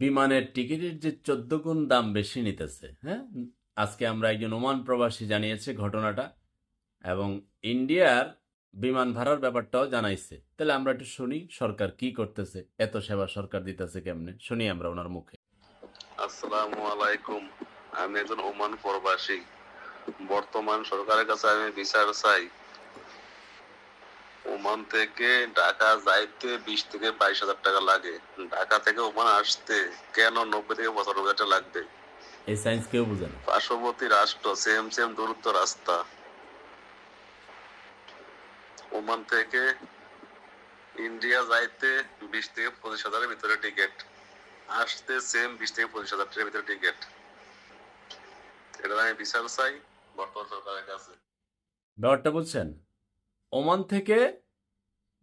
বিমানের টিকিটের যে চোদ্দ গুণ দাম বেশি নিতেছে হ্যাঁ? আজকে আমরা একজন ওমান প্রবাসী জানিয়েছে ঘটনাটা এবং ইন্ডিয়ার বিমান ভাড়ার ব্যাপারটাও জানাইছে। তাহলে আমরা একটু শুনি সরকার কি করতেছে, এত সেবা সরকার দিতেছে কেমনে? শুনি আমরা ওনার মুখে। আসসালামু আলাইকুম। আমি একজন ওমান প্রবাসী। বর্তমান সরকারের কাছে আমি বিচার চাই। ওমান থেকে ঢাকা যাইতে বিশ থেকে বাইশ হাজার টাকা লাগে। ঢাকা থেকে ওমান আসতে কেন নব্বই থেকে পঁচানব্বই হাজার টাকা লাগবে? এই সায়েন্স কেউ বুঝে না। পার্শ্ববর্তী রাষ্ট্র সেম সেম দূরত্ব রাস্তা। ওমান থেকে ইন্ডিয়া যাইতে বিশ থেকে পঁচিশ হাজারের ভিতরে টিকিট আসতে সেম বিশ থেকে পঁচিশ হাজার টাকার ভিতরে টিকিট এটা আমি বিচার চাই বর্তমান সরকারের কাছে। ব্যাপারটা বুঝছেন? ওমান থেকে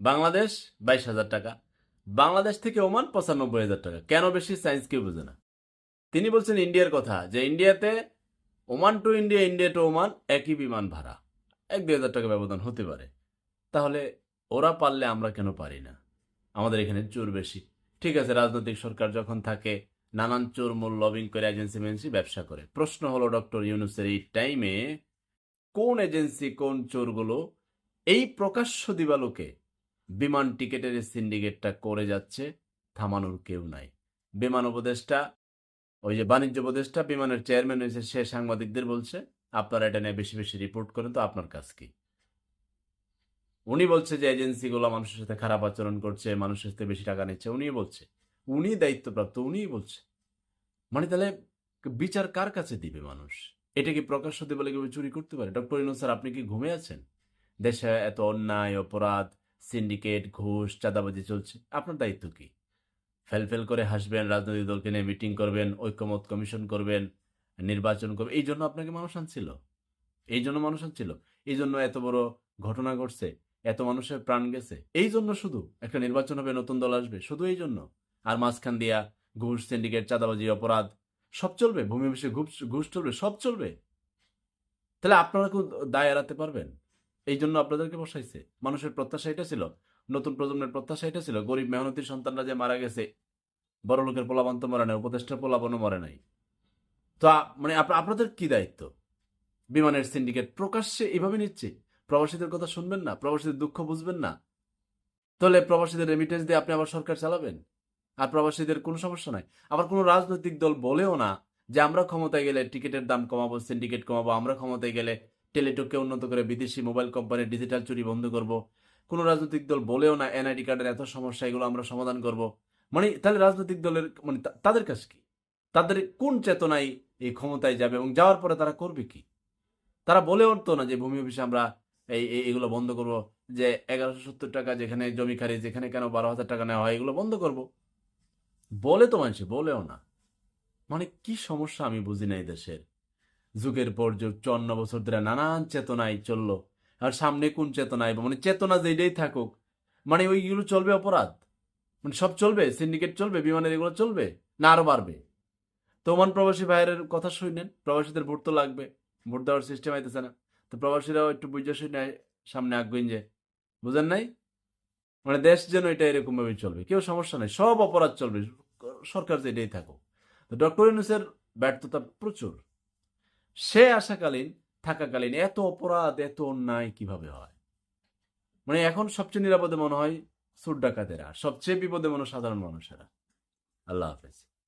বাংলাদেশ বাইশ হাজার টাকা, বাংলাদেশ থেকে ওমান পঁচানব্বই হাজার টাকা। কেন বেশি? সায়েন্স কেউ বুঝে না। তিনি বলছেন ইন্ডিয়ার কথা, যে ইন্ডিয়াতে Oman to India India to Oman একই বিমান ভাড়া। এক দুই হাজার টাকা ব্যবধান হতে পারে। তাহলে ওরা পারলে আমরা কেন পারি না? আমাদের এখানে চোর বেশি। ঠিক আছে, রাজনৈতিক সরকার যখন থাকে, নানান চোর মূল লবিং করে এজেন্সি মেজেন্সি ব্যবসা করে। প্রশ্ন হলো, ডক্টর ইউনুসের এই টাইমে কোন এজেন্সি কোন চোরগুলো এই প্রকাশ্য দিবালোকে বিমান টিকেটের সিন্ডিকেটটা করে যাচ্ছে, থামানোর কেউ নাই। বিমান উপদেষ্টা, ওই যে বাণিজ্য উপদেষ্টা, বিমানের চেয়ারম্যান হয়েছে, সে সাংবাদিকদের বলছে, আপনারা এটা নিয়ে বেশি বেশি রিপোর্ট করেন তো, আপনার কাজ কি? উনি বলছে যে এজেন্সিগুলো মানুষের সাথে খারাপ আচরণ করছে, মানুষের সাথে বেশি টাকা নিচ্ছে উনি বলছে। উনি দায়িত্বপ্রাপ্ত, উনিই বলছে। মানে তাহলে বিচার কার কাছে দিবে মানুষ? এটা কি প্রকাশ্য দিবলে কেউ চুরি করতে পারে? ডক্টর ইনু স্যার, আপনি কি ঘুমে আছেন? দেশে এত অন্যায়, অপরাধ সিন্ডিকেট, ঘুষ, চাঁদাবাজি চলছে। আপনার দায়িত্ব কি? ফেল ফেল করে হাসবেন, রাজনৈতিক দলকে নিয়ে মিটিং করবেন, ঐক্যমত কমিশন করবেন, নির্বাচন করবেন, এই জন্য আপনাকে মানুষ আনছিল। এই জন্য মানুষ আনছিল। এই জন্য এত বড় ঘটনা ঘটছে, এত মানুষের প্রাণ গেছে। এই জন্য শুধু একটা নির্বাচন হবে, নতুন দল আসবে, শুধু এই জন্য। আর মাঝখান দিয়া ঘুষ, সিন্ডিকেট, চাঁদাবাজি, অপরাধ, সব চলবে, ভূমি অফিসে ঘুষ ঘুষ চলবে, সব চলবে। তাহলে আপনারা কেউ দায় এড়াতে পারবেন? এই জন্য আপনাদেরকে বসাইছে। মানুষের প্রত্যাশা এটা ছিল, নতুন প্রজন্মের প্রত্যাশা এটা ছিল, গরিব মেহনতির সন্তানরা যে মারা গেছে, বড় লোকের তো মরে নাই উপদেষ্টার পোলাপানও মরে নাই। তো মানে আপনাদের কি দায়িত্ব? বিমানের সিন্ডিকেট প্রকাশ্যে এভাবে নিচ্ছে? প্রবাসীদের কথা শুনবেন না? প্রবাসীদের দুঃখ বুঝবেন না? তাহলে প্রবাসীদের রেমিটেন্স দিয়ে আপনি আবার সরকার চালাবেন? আর প্রবাসীদের কোনো সমস্যা নাই। আবার কোনো রাজনৈতিক দল বলেও না যে আমরা ক্ষমতায় গেলে টিকিটের দাম কমাবো, সিন্ডিকেট কমাবো, আমরা ক্ষমতায় গেলে টেলিটককে উন্নত করে বিদেশি মোবাইল কোম্পানির ডিজিটাল চুরি বন্ধ করব। কোনো রাজনৈতিক দল বলেও না এনআইডি কার্ডের এত সমস্যা, এগুলো আমরা সমাধান করব। মানে তাহলে রাজনৈতিক দলের মানে তাদের কাছে কি? তাদের কোন চেতনায় এই ক্ষমতায় যাবে এবং যাওয়ার পরে তারা করবে কি? তারা বলে তো না যে ভূমি অফিসে আমরা এই- এগুলো বন্ধ করব, যে এগারোশো সত্তর টাকা যেখানে জমি খারিজ, যেখানে কেন বারো হাজার টাকা নেওয়া হয়, এগুলো বন্ধ করব। বলে তো মানুষ, বলেও না। মানে কি সমস্যা আমি বুঝি না এই দেশের। যুগের পর যুগ, চুয়ান্ন বছর ধরে নানান চেতনায় চলল। আর সামনে কোন চেতনা আইব মানে চেতনা যেটাই থাকুক মানে ওইগুলো চলবে অপরাধ। মানে সব চলবে সিন্ডিকেট চলবে, বিমানের এগুলো চলবে, না আরও বাড়বে? তো ওমান প্রবাসী ভাইয়ের কথা শুনেন প্রবাসীদের ভোট তো লাগবে, ভোট দেওয়ার সিস্টেম আইতেছে না। তো প্রবাসীরাও একটু বুঝে শুনে সামনে আঁকবেন যে, বুঝেন নাই? মানে দেশ যেন এটা এরকম ভাবে চলবে, কেউ সমস্যা নাই, সব অপরাধ চলবে, সরকার যেটাই থাকুক। তো ডক্টর ইউনুসের ব্যর্থতা প্রচুর। সে আসাকালীন থাকাকালীন এত অপরাধ, এত অন্যায় কীভাবে হয়? মানে এখন সবচেয়ে নিরাপদে মনে হয় সুর ডাকাতেরা, সবচেয়ে বিপদে মনে সাধারণ মানুষেরা। আল্লাহ হাফেজ।